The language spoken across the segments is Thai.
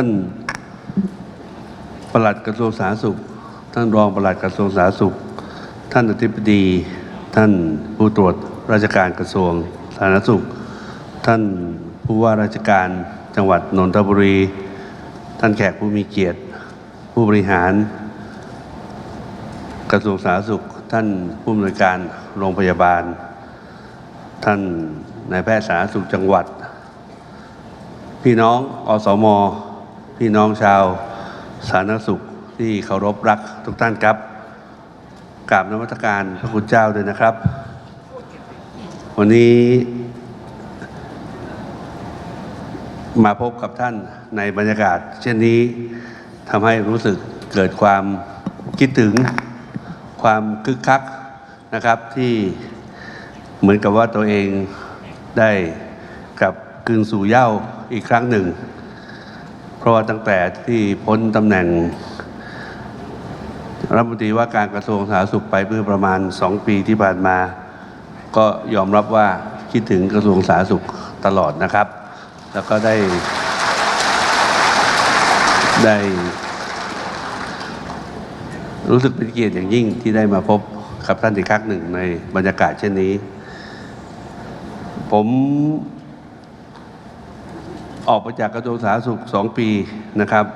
ท่านปลัดกระทรวงสาธารณสุข ท่านรองปลัดกระทรวงสาธารณสุข ท่านอธิบดี ท่านผู้ตรวจราชการกระทรวงสาธารณสุข ท่านผู้ว่าราชการจังหวัดนนทบุรี ท่านแขกผู้มีเกียรติ ผู้บริหาร กระทรวงสาธารณสุข ท่านผู้อำนวยการโรงพยาบาล ท่านนายแพทย์สาธารณสุขจังหวัด พี่น้องอสม พี่น้องชาวสาธารณสุขที่เคารพรักทุกท่านครับกราบนมัสการพระคุณเจ้าด้วยนะครับ วันนี้ มาพบกับท่านในบรรยากาศ เช่นนี้ทำให้รู้สึกเกิดความคิดถึงความคึกคักนะครับที่เหมือนกับว่าตัวเองได้กลับคืนสู่เหย้าอีกครั้งหนึ่ง เพราะว่าตั้งแต่ที่พ้นตำแหน่งรัฐมนตรีว่าการกระทรวงสาธารณสุขไปเมื่อประมาณ 2 ปีที่ผ่านมา ก็ยอมรับว่าคิดถึงกระทรวงสาธารณสุขตลอดนะครับ แล้วก็ได้ ได้ รู้สึกเป็นเกียรติอย่างยิ่งที่ได้มาพบกับท่านอีกครั้งหนึ่งในบรรยากาศเช่นนี้ ผม ออกมาจากกระทรวงสาธารณสุขสองปีนะครับ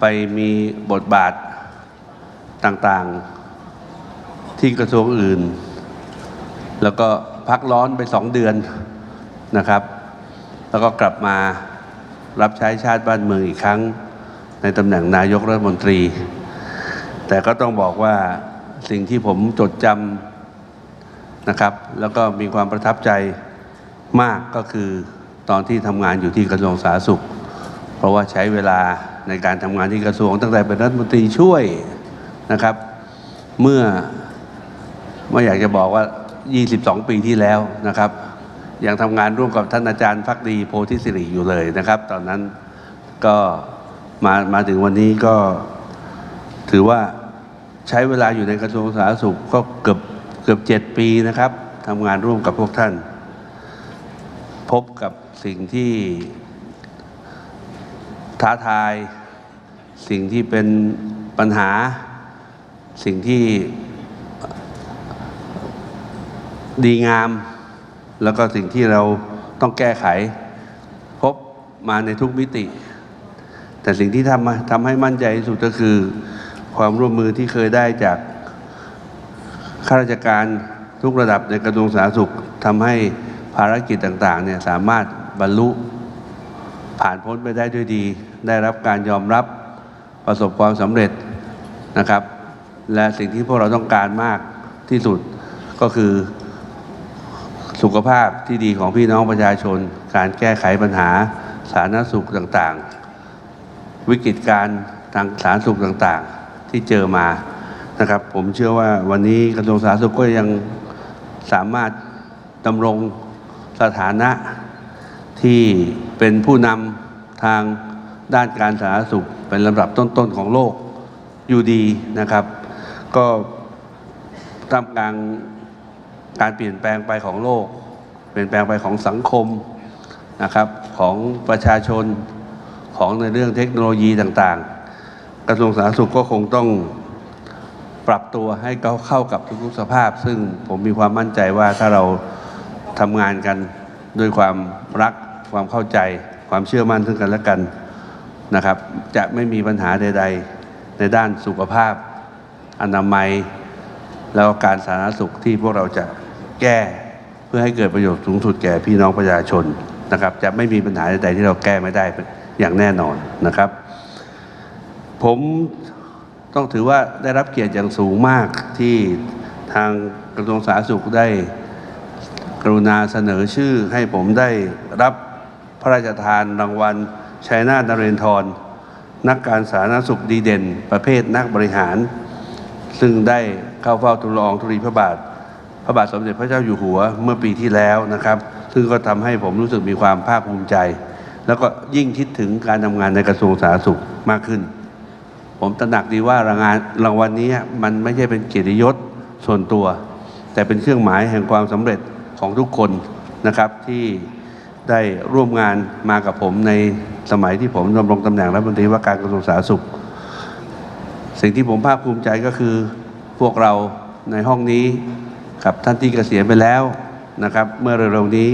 ไปมีบทบาทต่างๆ ที่กระทรวงอื่น แล้วก็พักร้อนไปสองเดือนนะครับ แล้วก็กลับมารับใช้ชาติบ้านเมืองอีกครั้ง ในตำแหน่งนายกรัฐมนตรี แต่ก็ต้องบอกว่าสิ่งที่ผมจดจำนะครับ แล้วก็มีความประทับใจมากก็คือ ตอนที่ทำงานอยู่ที่กระทรวงสาธารณสุข เพราะว่าใช้เวลาในการทำงานที่กระทรวงตั้งแต่เป็นรัฐมนตรีช่วยนะครับ เมื่อไม่อยากจะบอกว่า 22 ปีที่แล้วนะครับยังทำงานร่วมกับท่านอาจารย์พักดีโพธิสิริอยู่เลยนะครับ ตอนนั้นก็มามาถึงวันนี้ก็ถือว่าใช้เวลาอยู่ในกระทรวงสาธารณสุขก็เกือบเกือบเจ็ดปีนะครับทำงานร่วมกับพวกท่าน พบกับ สิ่งที่ท้าทาย สิ่งที่เป็นปัญหา สิ่งที่ดีงาม แล้วก็สิ่งที่เราต้องแก้ไข พบมาในทุกมิติ แต่สิ่งที่ทำมาทำให้มั่นใจที่สุดก็คือ ความร่วมมือที่เคยได้จากข้าราชการทุกระดับในกระทรวงสาธารณสุขทำให้ภารกิจต่างๆเนี่ยสามารถ บรรลุ ผ่านพ้นไปได้ด้วยดี ได้รับการยอมรับประสบความสำเร็จนะครับ และสิ่งที่พวกเราต้องการมากที่สุดก็คือสุขภาพที่ดีของพี่น้องประชาชน การแก้ไขปัญหาสาธารณสุขต่างๆ วิกฤตการณ์ทางสาธารณสุขต่างๆ ที่เจอมานะครับ ผมเชื่อว่าวันนี้กระทรวงสาธารณสุขก็ยังสามารถดำรงสถานะ ที่เป็นผู้นำทางด้านการสาธารณสุขเป็นลำดับต้นๆของโลกอยู่ดีนะครับ ก็ท่ามกลางการเปลี่ยนแปลงไปของโลก เปลี่ยนแปลงไปของสังคมนะครับของประชาชนของในเรื่องเทคโนโลยีต่างๆ กระทรวงสาธารณสุขก็คงต้องปรับตัวให้เขาเข้ากับทุกๆสภาพ ซึ่งผมมีความมั่นใจว่าถ้าเราทำงานกันด้วยความรัก ความเข้าใจ ความเชื่อมั่นซึ่งกันและกันนะครับ จะไม่มีปัญหาใด ๆ ในด้านสุขภาพ อนามัย แล้วการสาธารณสุขที่พวกเราจะแก้เพื่อให้เกิดประโยชน์สูงสุดแก่พี่น้องประชาชนนะครับ จะไม่มีปัญหาใดๆที่เราแก้ไม่ได้อย่างแน่นอนนะครับ ผมต้องถือว่าได้รับเกียรติอย่างสูงมากที่ทางกระทรวงสาธารณสุขได้กรุณาเสนอชื่อให้ผมได้รับ พระราชทานรางวัลชัยนาทนเรนทร นักการสาธารณสุขดีเด่น ประเภทนักบริหาร ซึ่งได้เข้าเฝ้าทูลละอองธุลีพระบาท พระบาทสมเด็จพระเจ้าอยู่หัวเมื่อปีที่แล้วนะครับ ซึ่งก็ทำให้ผมรู้สึกมีความภาคภูมิใจ แล้วก็ยิ่งคิดถึงการทำงานในกระทรวงสาธารณสุขมากขึ้น ผมตระหนักดีว่ารางานรางวัลนี้มันไม่ใช่เป็นเกียรติยศส่วนตัว แต่เป็นเครื่องหมายแห่งความสำเร็จของทุกคนนะครับที่ ได้ร่วมงานมากับผมในสมัยที่ผมดำรงตำแหน่งรัฐมนตรีว่าการกระทรวงสาธารณสุข สิ่งที่ผมภาคภูมิใจก็คือพวกเราในห้องนี้กับท่านที่เกษียณไปแล้วนะครับ เมื่อเร็วๆนี้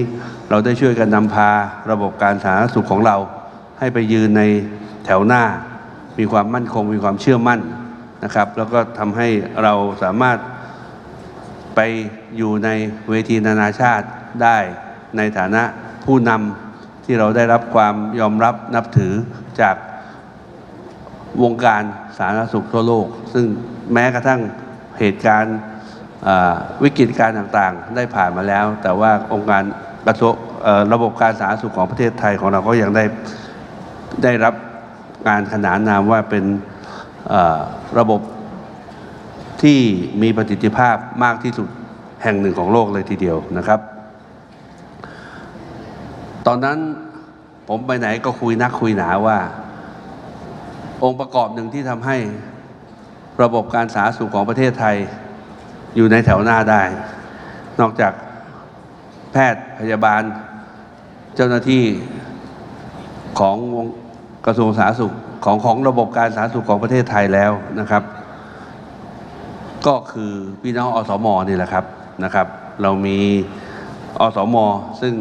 เราได้ช่วยกันนำพาระบบการสาธารณสุขของเรา ให้ไปยืนในแถวหน้า มีความมั่นคงมีความเชื่อมั่นนะครับ แล้วก็ทำให้เราสามารถไปอยู่ในเวทีนานาชาติได้ในฐานะ ผู้นำที่เราได้รับความยอมรับนับถือจากวงการสาธารณสุขทั่วโลก ซึ่งแม้กระทั่งเหตุการณ์วิกฤตการต่างๆ ได้ผ่านมาแล้ว แต่ว่าองค์การกระทรวงระบบการสาธารณสุขของประเทศไทยของเราก็ยังได้ได้รับการขนานนามว่าเป็นระบบที่มีประสิทธิภาพมากที่สุดแห่งหนึ่งของโลกเลยทีเดียวนะครับ ตอนนั้นผมไปไหนก็คุยนักคุยหนาว่า องค์ประกอบหนึ่งที่ทำให้ระบบการสาธารณสุขของประเทศไทย อยู่ในแถวหน้าได้ นอกจากแพทย์พยาบาล เจ้าหน้าที่ของกระทรวงสาธารณสุขของของระบบการสาธารณสุขของประเทศไทยแล้วนะครับ ก็คือพี่น้องอสมนี่แหละครับนะครับ เรามีอสมซึ่ง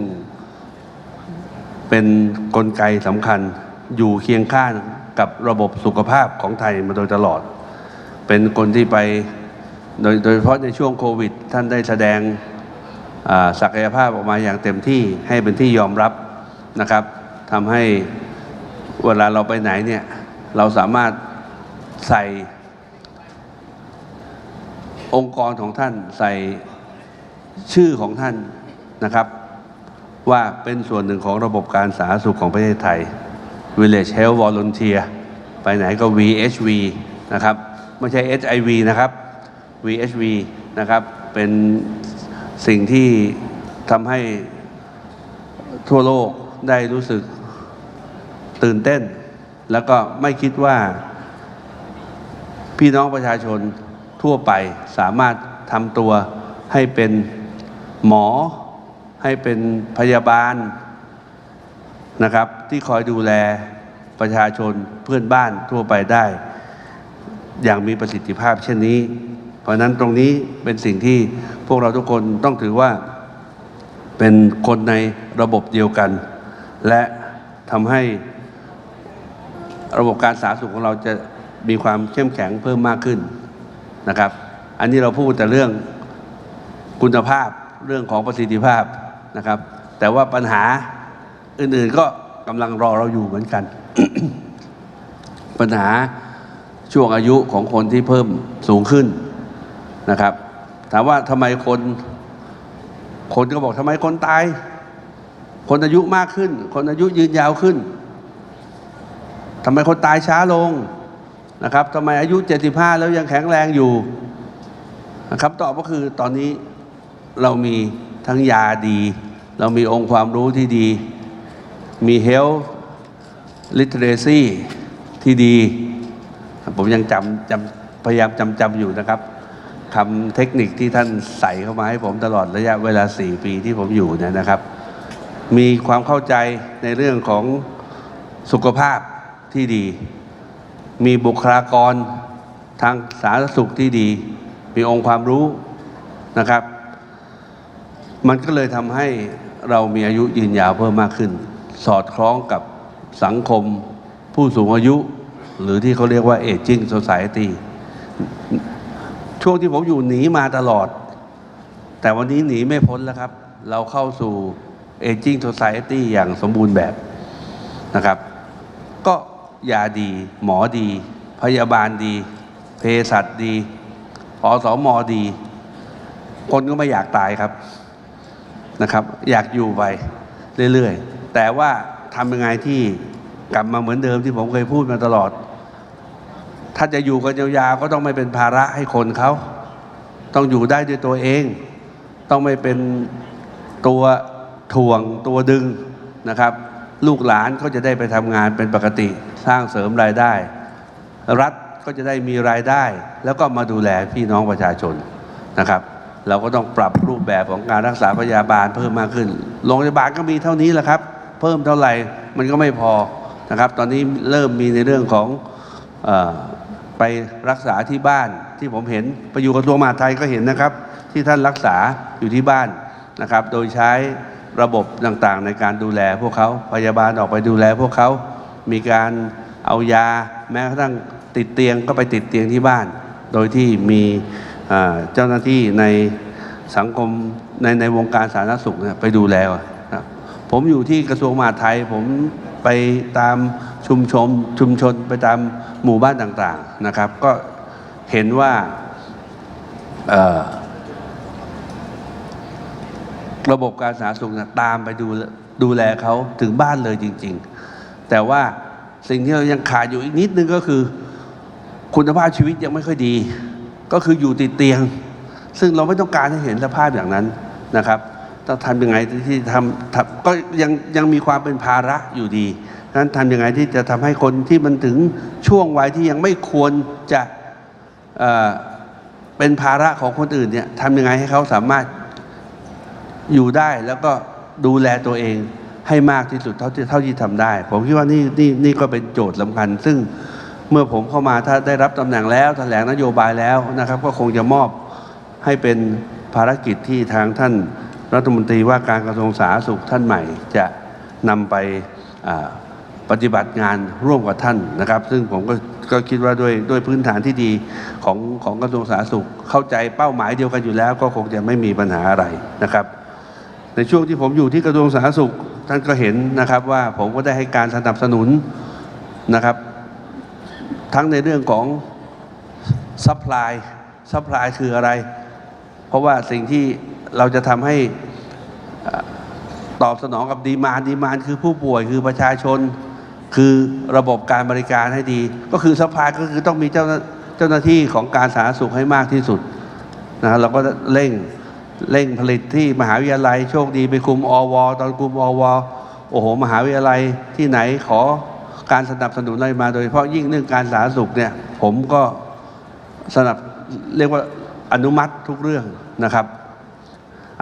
เป็นนกลไกสำคัญอยู่เคียงข้างกับระบบสุขภาพของไทยมาโดยตลอด เป็นคนที่ไปโดยโดยเฉพาะในช่วงโควิด ท่านได้แสดงศักยภาพออกมาอย่างเต็มที่ให้เป็นที่ยอมรับนะครับทำให้เวลาเราไปไหนเนี่ยเราสามารถใส่องค์กรของท่านใส่ชื่อของท่านนะครับ ว่าเป็นส่วนหนึ่งของระบบการสาธารณสุขของประเทศไทย Village Health Volunteer ไปไหนก็ VHV นะครับ ไม่ใช่ HIV นะครับ VHV นะครับ เป็นสิ่งที่ทำให้ทั่วโลกได้รู้สึกตื่นเต้น แล้วก็ไม่คิดว่า พี่น้องประชาชนทั่วไปสามารถทำตัวให้เป็นหมอ ให้เป็นพยาบาลนะครับ ที่คอยดูแลประชาชนเพื่อนบ้านทั่วไปได้ อย่างมีประสิทธิภาพเช่นนี้ เพราะนั้นตรงนี้เป็นสิ่งที่พวกเราทุกคนต้องถือว่าเป็นคนในระบบเดียวกัน และทำให้ระบบการสาธารณสุขของเราจะมีความเข้มแข็งเพิ่มมากขึ้นนะครับ อันนี้เราพูดแต่เรื่องคุณภาพเรื่องของประสิทธิภาพ นะครับ แต่ว่าปัญหาอื่นๆก็กำลังรอเราอยู่เหมือนกัน ปัญหาช่วงอายุของคนที่เพิ่มสูงขึ้นนะครับ ถามว่าทำไมคน คนก็บอกทำไมคนตาย คนอายุมากขึ้น คนอายุยืนยาวขึ้นทำไมคนตายช้าลงนะครับทำไมอายุ 75 แล้วยังแข็งแรงอยู่นะครับตอบก็คือตอนนี้เรามี ทั้งยาดี เรามีองค์ความรู้ที่ดี มี health literacy ที่ดี ผมยังจำจำพยายามจำจำอยู่นะครับคำเทคนิคที่ท่านใส่เข้ามาให้ผมตลอดระยะเวลา 4 ปีที่ผมอยู่เนี่ยนะครับ มีความเข้าใจในเรื่องของสุขภาพที่ดี มีบุคลากรทางสาธารณสุขที่ดี มีองค์ความรู้นะครับ มันก็เลยทำให้เรามีอายุยืนยาวเพิ่มมากขึ้น สอดคล้องกับสังคมผู้สูงอายุ หรือที่เขาเรียกว่า aging society ช่วงที่ผมอยู่หนีมาตลอด แต่วันนี้หนีไม่พ้นแล้วครับ เราเข้าสู่ aging society อย่างสมบูรณ์แบบนะครับ ก็ยาดี หมอดี พยาบาลดี เภสัชดีอสมอดี คนก็ไม่อยากตายครับ นะครับ อยากอยู่ไปเรื่อยๆ แต่ว่าทำยังไงที่กลับมาเหมือนเดิมที่ผมเคยพูดมาตลอด ถ้าจะอยู่กันยาวๆก็ต้องไม่เป็นภาระให้คนเขา ต้องอยู่ได้ด้วยตัวเอง ต้องไม่เป็นตัวถ่วงตัวดึงนะครับ ลูกหลานก็จะได้ไปทำงานเป็นปกติ สร้างเสริมรายได้ รัฐก็จะได้มีรายได้ แล้วก็มาดูแลพี่น้องประชาชนนะครับ เราก็ต้องปรับรูปแบบของการรักษาพยาบาลเพิ่มมากขึ้น โรงพยาบาลก็มีเท่านี้แหละครับ เพิ่มเท่าไหร่มันก็ไม่พอนะครับ ตอนนี้เริ่มมีในเรื่องของอไปรักษาที่บ้านที่ผมเห็นไปอยู่กระทรวงมหาดไทยก็เห็นนะครับ ที่ท่านรักษาอยู่ที่บ้านนะครับ โดยใช้ระบบต่างๆ ในการดูแลพวกเขาพยาบาลออกไปดูแลพวกเขามีการเอายาแม้กระทั่งติดเตียงก็ไปติดเตียงที่บ้าน โดยที่มี เจ้าหน้าที่ในสังคมในในวงการสาธารณสุขเนี่ยไปดูแลนะผมอยู่ที่กระทรวงมหาดไทย ผมไปตามชุมชนชุมชนไปตามหมู่บ้านต่างๆนะครับ ก็เห็นว่าระบบการสาธารณสุขตามไปดูดูแลเขาถึงบ้านเลยจริง ๆ แต่ว่าสิ่งที่เรายังขาดอยู่อีกนิดนึงก็คือ คุณภาพชีวิตยังไม่ค่อยดี ก็คืออยู่ติดเตียง ซึ่งเราไม่ต้องการให้เห็นสภาพอย่างนั้นนะครับต้องทำยังไงที่ทำก็ยังยังมีความเป็นภาระอยู่ดีนั้นทำยังไงที่จะทำให้คนที่มันถึงช่วงวัยที่ยังไม่ควรจะเเป็นภาระของคนอื่นเนี่ยทำยังไงให้เขาสามารถอยู่ได้แล้วก็ดูแลตัวเองให้มากที่สุดเท่าที่เท่าที่ทำได้ ผมคิดว่านี่นี่นี่ก็เป็นโจทย์สำคัญ ซึ่ง เมื่อผมเข้ามาถ้าได้รับตำแหน่งแล้วแถลงนโยบายแล้วนะครับ ก็คงจะมอบให้เป็นภารกิจที่ทางท่านรัฐมนตรีว่าการกระทรวงสาธารณสุขท่านใหม่ จะนำไปปฏิบัติงานร่วมกับท่านนะครับ ซึ่งผมก็ก็คิดว่าด้วยด้วยพื้นฐานที่ดีของของกระทรวงสาธารณสุขเข้าใจเป้าหมายเดียวกันอยู่แล้ว ก็คงจะไม่มีปัญหาอะไรนะครับ ในช่วงที่ผมอยู่ที่กระทรวงสาธารณสุขท่านก็เห็นนะครับว่าผมก็ได้ให้การสนับสนุนนะครับ ทั้งในเรื่องของซัพพลายซัพพลายคืออะไร เพราะว่าสิ่งที่เราจะทำให้ตอบสนองกับดีมานดีมานคือผู้ป่วยคือประชาชน คือระบบการบริการให้ดี ก็คือซัพพลายก็คือต้องมีเจ้าหน้าเจ้าหน้าที่ของการสาธารณสุขให้มากที่สุดนะเราก็เร่งเร่งผลิตที่มหาวิทยาลัยโชคดีไปคุมอว ตอนคุมอว โอ้โห มหาวิทยาลัยที่ไหนขอ การสนับสนุนอะไรมาโดยเฉพาะยิ่งเรื่องการสาธารณสุขเนี่ยผมก็สนับเรียกว่าอนุมัติทุกเรื่องนะครับ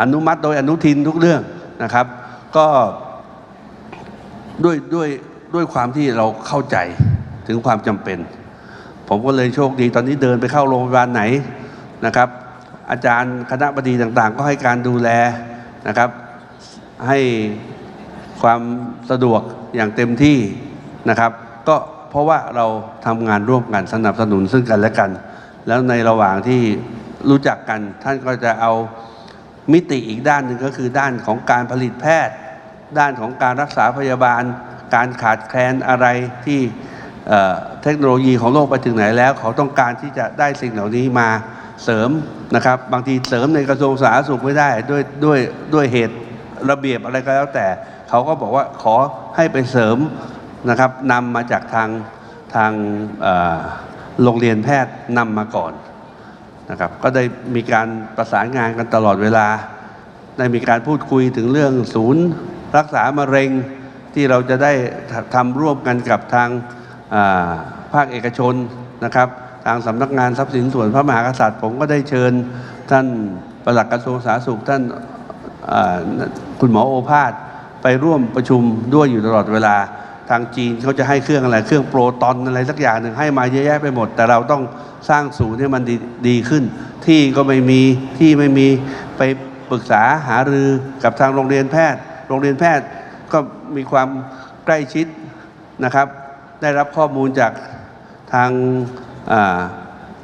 อนุมัติโดยอนุทินทุกเรื่องนะครับ ก็ด้วยด้วยด้วยความที่เราเข้าใจถึงความจำเป็น ผมก็เลยโชคดีตอนนี้เดินไปเข้าโรงพยาบาลไหนนะครับ อาจารย์คณะบดีต่างๆ ก็ให้การดูแลนะครับ ให้ความสะดวกอย่างเต็มที่ นะครับ ก็เพราะว่าเราทำงานร่วมกันสนับสนุนซึ่งกันและกัน แล้วในระหว่างที่รู้จักกันท่านก็จะเอามิติอีกด้านหนึ่งก็คือด้านของการผลิตแพทย์ ด้านของการรักษาพยาบาล การขาดแคลนอะไรที่เเทคโนโลยีของโลกไปถึงไหนแล้ว เขาต้องการที่จะได้สิ่งเหล่านี้มาเสริมนะครับ บางทีเสริมในกระทรวงสาธารณสุขไม่ได้ด้วยด้วยด้วยเหตุระเบียบอะไรก็แล้วแต่ เขาก็บอกว่าขอให้ไปเสริม นะครับนำมาจากทางทางโรงเรียนแพทย์นำมาก่อนนะครับก็ได้มีการประสานงานกันตลอดเวลา ได้มีการพูดคุยถึงเรื่องศูนย์ รักษามะเร็งที่เราจะได้ทำร่วมกันกับทางาภาคเอกชนนะครับ ทางสำนักงานทรัพย์สินส่วนพระมหากษัตริย์ ผมก็ได้เชิญท่านปลัดกระทรวงสาธารณสุขท่านาคุณหมอโอภาสไปร่วมประชุมด้วยอยู่ตลอดเวลา ทางจีนเขาจะให้เครื่องอะไร เครื่องโปรตอนอะไรสักอย่างหนึ่งให้มาเยอะแยะไปหมด แต่เราต้องสร้างศูนย์ให้มันดีดีขึ้น ที่ก็ไม่มีที่ไม่มีไปปรึกษาหารือกับทางโรงเรียนแพทย์ โรงเรียนแพทย์ก็มีความใกล้ชิดนะครับ ได้รับข้อมูลจากทาง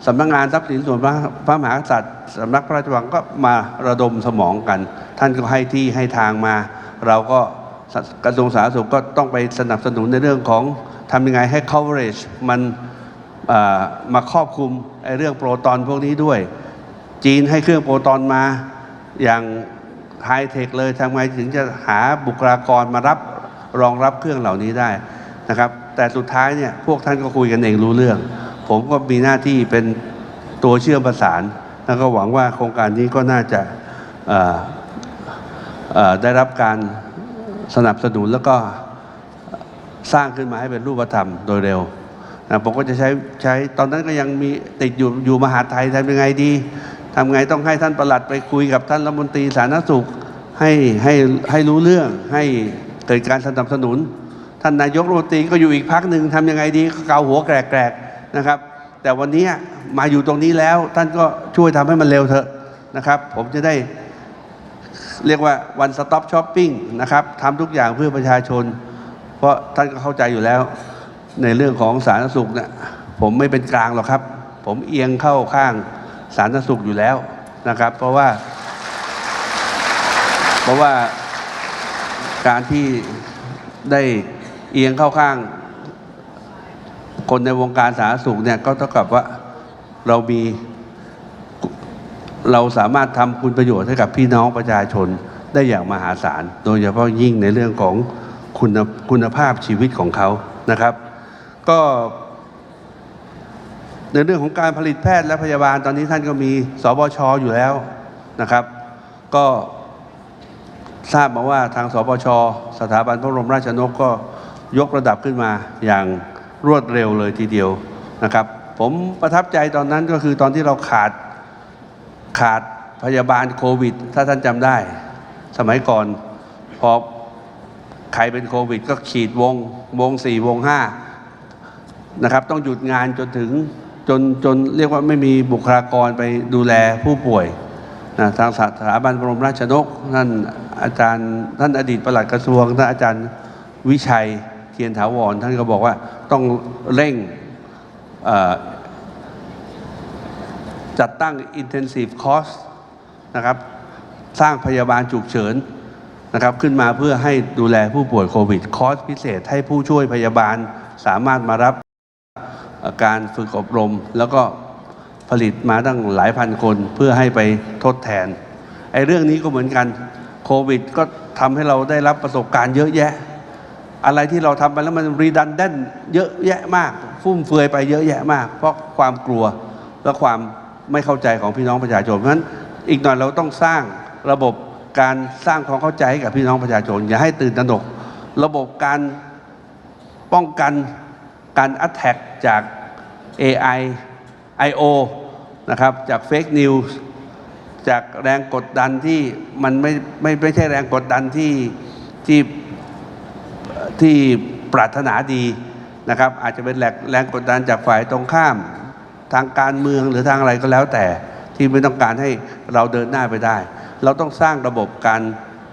สำนักงานทรัพย์สินส่วนพระพระมหากษัตริย์สำนักพระราชวังก็มาระดมสมองกัน ท่านก็ให้ที่ให้ทางมา เราก็ กระทรวงสาธารณสุขก็ต้องไปสนับสนุนในเรื่องของทำยังไงให้ coverage มันมาครอบคลุมไอ้เรื่องโปรตอนพวกนี้ด้วย จีนให้เครื่องโปรตอนมาอย่างไฮเทคเลยทำไงถึงจะหาบุคลากรมารับรองรับเครื่องเหล่านี้ได้นะครับแต่สุดท้ายเนี่ยพวกท่านก็คุยกันเองรู้เรื่อง ผมก็มีหน้าที่เป็นตัวเชื่อมประสาน แล้วก็หวังว่าโครงการนี้ก็น่าจะได้รับการ สนับสนุนแล้วก็สร้างขึ้นมาให้เป็นรูปธรรมโดยเร็วนะผมก็จะใช้ใช้ตอนนั้นก็ยังมีติดอยู่อยู่มหาไทยทำยังไงดีทำไงต้องให้ท่านประหลัดไปคุยกับท่านรัฐมนตรีสาธารณสุขให้ให้ให้รู้เรื่องให้เกิดการสนับสนุน ท่านนายกรัฐมนตรีก็อยู่อีกพักหนึ่งทำยังไงดีเกาหัวแกรกๆนะครับ แต่วันนี้มาอยู่ตรงนี้แล้วท่านก็ช่วยทำให้มันเร็วเถอะนะครับ ผมจะได้ เรียกว่า one stop shopping นะครับทำทุกอย่างเพื่อประชาชน เพราะท่านก็เข้าใจอยู่แล้ว ในเรื่องของสาธารณสุขเนี่ยผมไม่เป็นกลางหรอกครับ ผมเอียงเข้าข้างสาธารณสุขอยู่แล้วนะครับ เพราะว่า เพราะว่าการที่ได้เอียงเข้าข้าง คนในวงการสาธารณสุขเนี่ยก็เท่ากับว่าเรามี เราสามารถทำคุณประโยชน์ให้กับพี่น้องประชาชนได้อย่างมหาศาล โดยเฉพาะยิ่งในเรื่องของคุณคุณภาพชีวิตของเขานะครับ ก็ ในเรื่องของการผลิตแพทย์และพยาบาลตอนนี้ท่านก็มีสบชอยู่แล้วนะครับ ก็ทราบมาว่าทางสบช สถาบันพระบรมราชชนกก็ยกระดับขึ้นมาอย่างรวดเร็วเลยทีเดียวนะครับ ผมประทับใจตอนนั้นก็คือตอนที่เราขาด ขาดพยาบาลโควิด ถ้าท่านจำได้ สมัยก่อน พอใครเป็นโควิด ก็ขีดวง วงสี่วงห้านะครับ ต้องหยุดงานจนถึงจนจนเรียกว่าไม่มีบุคลากรไปดูแลผู้ป่วยนะทางสถาบันบรมราชนกท่านอาจารย์ท่านอดีตประหลัดกระทรวงท่านอาจารย์วิชัยเทียนถาวรท่านก็บอกว่าต้องเร่งอ จัดตั้ง intensive course นะครับ สร้างพยาบาลฉุกเฉินนะครับ ขึ้นมาเพื่อให้ดูแลผู้ป่วยโควิด คอร์สพิเศษให้ผู้ช่วยพยาบาลสามารถมารับการฝึกอบรม แล้วก็ผลิตมาตั้งหลายพันคนเพื่อให้ไปทดแทนไอ้เรื่องนี้ก็เหมือนกันโควิด ก็ทำให้เราได้รับประสบการณ์เยอะแยะ อะไรที่เราทำไปแล้วมันรีดันเดนเยอะแยะมาก ฟุ่มเฟือยไปเยอะแยะมาก เพราะความกลัวและความ ไม่เข้าใจของพี่น้องประชาชนเพราะฉะนั้นอีกหน่อยเราต้องสร้างระบบการสร้างความเข้าใจให้กับพี่น้องประชาชน อย่าให้ตื่นตระหนก ระบบการป้องกันการ a t t a c k จาก AI IO นะครับจากเฟกนิวส์จากแรงกดดันที่มันไม่ไม่ไม่ใช่แรงกดดันที่ที่ที่ปรารถนาดีนะครับ อาจจะเป็นแรงแรงกดดันจากฝ่ายตรงข้าม ทางการเมืองหรือทางอะไรก็แล้วแต่ ที่ไม่ต้องการให้เราเดินหน้าไปได้ เราต้องสร้างระบบการ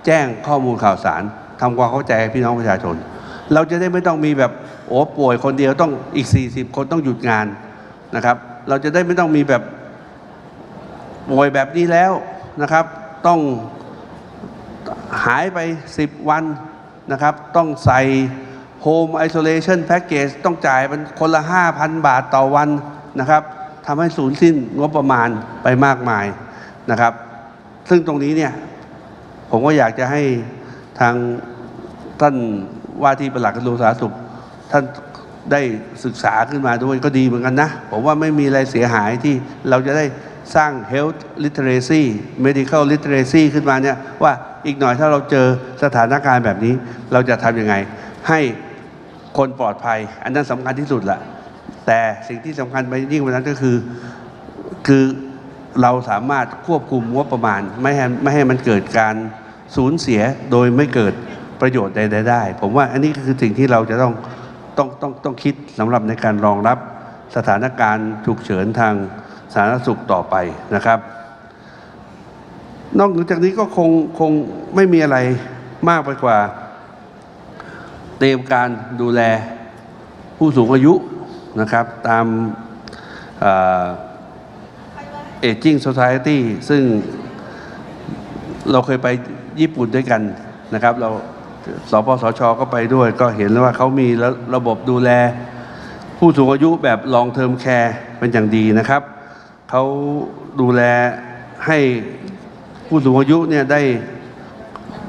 แจ้งข้อมูลข่าวสารทำความเข้าใจให้พี่น้องประชาชน เราจะได้ไม่ต้องมีแบบโอ้ป่วยคนเดียวต้องอีก 40 คนต้องหยุดงานนะครับ เราจะได้ไม่ต้องมีแบบป่วยแบบนี้แล้วนะครับ ต้องหายไป 10 วันนะครับ ต้องใส่ Home Isolation Package ต้องจ่ายเป็นคนละ 5,000 บาทต่อวัน นะครับทำให้สูญสิ้นงบประมาณไปมากมายนะครับ ซึ่งตรงนี้เนี่ยผมก็อยากจะให้ทางท่านว่าที่ปลัดกระทรวงสาธารณสุข ท่านได้ศึกษาขึ้นมาด้วยก็ดีเหมือนกันนะ ผมว่าไม่มีอะไรเสียหายที่เราจะได้สร้าง health literacy medical literacy ขึ้นมาเนี่ยว่าอีกหน่อยถ้าเราเจอสถานการณ์แบบนี้ เราจะทำยังไง ให้คนปลอดภัย อันนั้นสำคัญที่สุดละ แต่สิ่งที่สำคัญไปยิ่งกว่านั้นก็คือคือเราสามารถควบคุมงบประมาณไม่ให้ไม่ให้มันเกิดการสูญเสียโดยไม่เกิดประโยชน์ใดๆได้ ผมว่าอันนี้คือสิ่งที่เราจะต้องต้องต้องต้องคิดสำหรับในการรองรับสถานการณ์ฉุกเฉินทางสาธารณสุขต่อไปนะครับ นอกจากนี้ก็คงคงไม่มีอะไรมากไปกว่า เตรียมการดูแลผู้สูงอายุ นะครับ ตามเอ่อ Aging Society ซึ่งเราเคยไปญี่ปุ่นด้วยกันนะครับ เราสปสชก็ไปด้วย ก็เห็นแล้วว่าเขามีระระบบดูแล ผู้สูงอายุแบบ long term care เป็นอย่างดีนะครับ เขาดูแลให้ผู้สูงอายุเนี่ยได้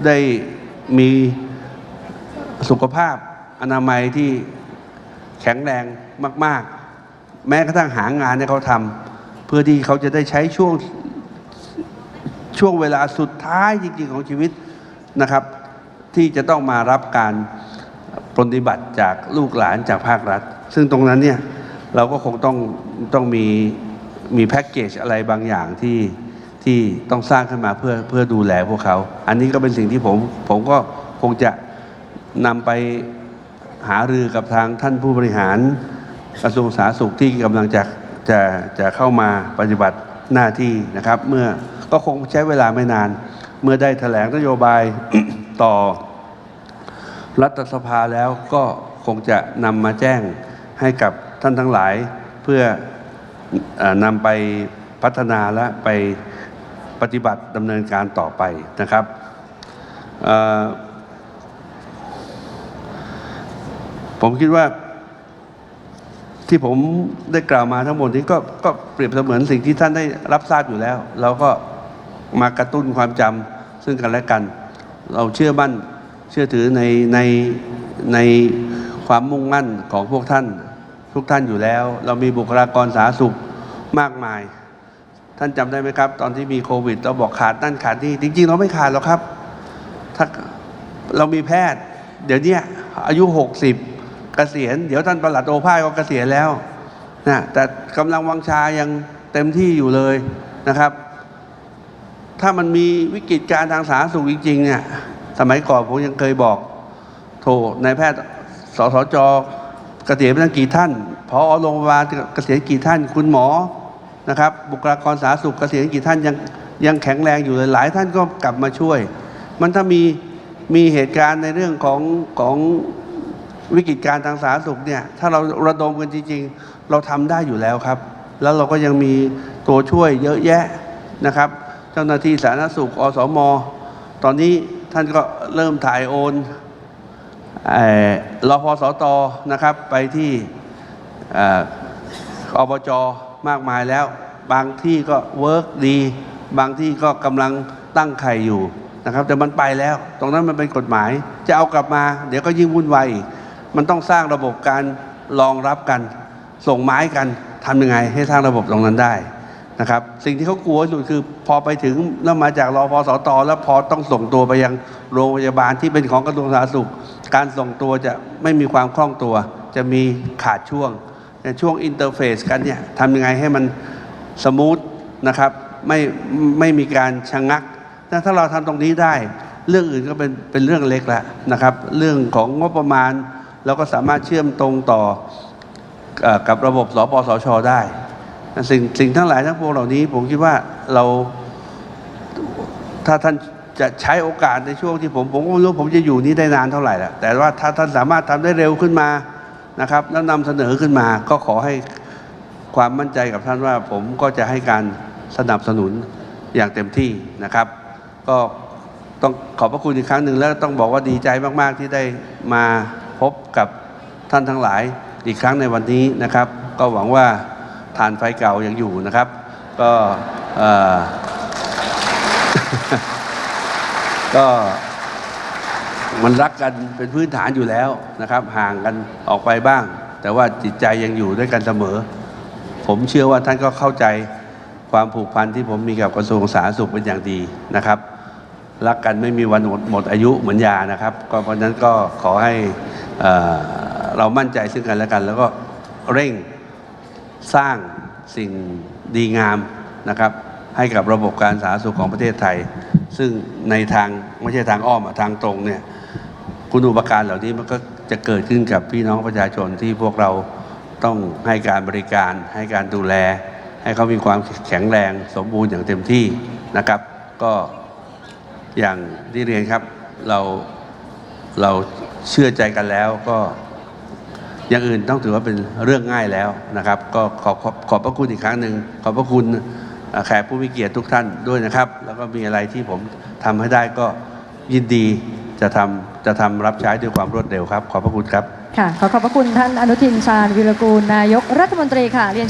ได้มีสุขภาพอนามัยที่ แข็งแรงมาก ๆ แม้กระทั่งหางานให้เขาทำเพื่อที่เขาจะได้ใช้ช่วงช่วงเวลาสุดท้ายจริง ๆ ของชีวิตนะครับ ที่จะต้องมารับการปฏิบัติจากลูกหลานจากภาครัฐ ซึ่งตรงนั้นเนี่ยเราก็คงต้องต้องมีมีแพ็กเกจอะไรบางอย่างที่ที่ต้องสร้างขึ้นมาเพื่อเพื่อดูแลพวกเขา อันนี้ก็เป็นสิ่งที่ผมผมก็คงจะนำไป หารือกับทางท่านผู้บริหารกระทรวงสาธารณสุขที่กำลังจะจะจะเข้ามาปฏิบัติหน้าที่นะครับ เมื่อก็คงใช้เวลาไม่นาน เมื่อได้แถลงนโยบายต่อ รัฐสภาแล้วก็คงจะนำมาแจ้งให้กับท่านทั้งหลาย เพื่อออนำไปพัฒนาและไปปฏิบัติดำเนินการต่อไปนะครับเอ่อ ผมคิดว่าที่ผมได้กล่าวมาทั้งหมดนี้ก็ก็เปรียบเสมือนสิ่งที่ท่านได้รับทราบอยู่แล้ว เราก็มากระตุ้นความจำซึ่งกันและกัน เราเชื่อมั่นเชื่อถือในในในความมุ่งมั่นของพวกท่าน ทุกท่านอยู่แล้ว เรามีบุคลากรสาธารณสุขมากมาย ท่านจำได้ไหมครับ ตอนที่มีโควิด เราบอกขาดนั่นขาดนี่จริง ๆ เราไม่ขาดหรอกครับถ้าเรามีแพทย์ เดี๋ยวนี้อายุ 60 เกษียณเดี๋ยวท่านประหลัดโอภาสก็เกษียณแล้วนะแต่กำลังวังชายังเต็มที่อยู่เลยนะครับ ถ้ามันมีวิกฤตการทางสาธารณสุขจริงๆเนี่ยสมัยก่อนผมยังเคยบอกโทรนายแพทย์สสจเกษียณไปตั้งกี่ท่านพอโรงพยาบาลเกษียณกี่ท่าน คุณหมอนะครับ บุคลากรสาธารณสุขเกษียณกี่ท่านยังยังแข็งแรงอยู่เลยหลายท่านก็กลับมาช่วย มันถ้ามีมีเหตุการณ์ในเรื่องของของ วิกฤตการทางสาธารณสุขเนี่ยถ้าเราระดมกันจริง ๆ เราทำได้อยู่แล้วครับ แล้วเราก็ยังมีตัวช่วยเยอะแยะนะครับ เจ้าหน้าที่สาธารณสุขอสม ตอนนี้ท่านก็เริ่มถ่ายโอนเอ่อรพสตนะครับ ไปที่อออบจมากมายแล้ว บางที่ก็เวิร์กดี บางที่ก็กำลังตั้งไข่อยู่นะครับ แต่มันไปแล้ว ตรงนั้นมันเป็นกฎหมาย จะเอากลับมา เดี๋ยวก็ยิ่งวุ่นวายอีก มันต้องสร้างระบบการรองรับกัน ส่งไม้กันทำยังไงให้สร้างระบบตรงนั้นได้นะครับ สิ่งที่เขากลัวที่สุดคือพอไปถึงแล้วมาจากรอพอสตแล้วพอต้องส่งตัวไปยังโรงพยาบาลที่เป็นของกระทรวงสาธารณสุข การส่งตัวจะไม่มีความคล่องตัว จะมีขาดช่วงในช่วงอินเตอร์เฟซกันเนี่ยทำยังไงให้มันสมูทนะครับไม่ไม่มีการชะงงัก ถ้าเราทำตรงนี้ได้ เรื่องอื่นก็เป็นเป็นเรื่องเล็กแล้วนะครับ เรื่องของงบประมาณ เราก็สามารถเชื่อมตรงต่ออกับระบบสปสช ได้สิ่งสิ่งทั้งหลายทั้งปวงเหล่านี้ ผมคิดว่าเราถ้าท่านจะใช้โอกาสในช่วงที่ผม ผมก็ไม่รู้ผมจะอยู่นี้ได้นานเท่าไหร่ละแต่ว่าถ้าท่านสามารถทำได้เร็วขึ้นมานะครับแล้วนำเสนอขึ้นมาก็ขอให้ความมั่นใจกับท่านว่า ผมก็จะให้การสนับสนุนอย่างเต็มที่นะครับ ก็ต้องขอบพระคุณอีกครั้งหนึ่งแล้วต้องบอกว่าดีใจมาก ๆ ที่ได้มา พบกับท่านทั้งหลายอีกครั้งในวันนี้นะครับ ก็หวังว่าทานไฟเก่ายังอยู่นะครับ ก็เออก็มันรักกันเป็นพื้นฐานอยู่แล้วนะครับ ห่างกันออกไปบ้าง แต่ว่าจิตใจยังอยู่ด้วยกันเสมอ ผมเชื่อว่าท่านก็เข้าใจความผูกพันที่ผมมีกับกระทรวงสาธารณสุขเป็นอย่างดีนะครับ รักกันไม่มีวันหมดหมดอายุเหมือนยานะครับ ก็เพราะฉะนั้นก็ขอให้ เรามั่นใจซึ่งกันและกัน แล้วก็เร่งสร้างสิ่งดีงามนะครับ ให้กับระบบการสาธารณสุขของประเทศไทย ซึ่งในทางไม่ใช่ทางอ้อมทางตรงเนี่ยคุณอุปการเหล่านี้มันก็จะเกิดขึ้นกับพี่น้องประชาชนที่พวกเราต้องให้การบริการ ให้การดูแล ให้เขามีความแข็งแรงสมบูรณ์อย่างเต็มที่นะครับ ก็อย่างที่เรียนครับเราเรา เชื่อใจกันแล้วก็อย่างอื่นต้องถือว่าเป็นเรื่องง่ายแล้วนะครับ ก็ขอขอบขอบพระคุณอีกครั้งหนึ่งขอบพระคุณแขกผู้มีเกียรติทุกท่านด้วยนะครับ แล้วก็มีอะไรที่ผมทำให้ได้ก็ยินดีจะทำจะทำรับใช้ด้วยความรวดเร็วครับ ขอบพระคุณครับ ค่ะ ขอขอบพระคุณท่านอนุทินชาญวิรกูล นายกรัฐมนตรีค่ะเรียนเชิญ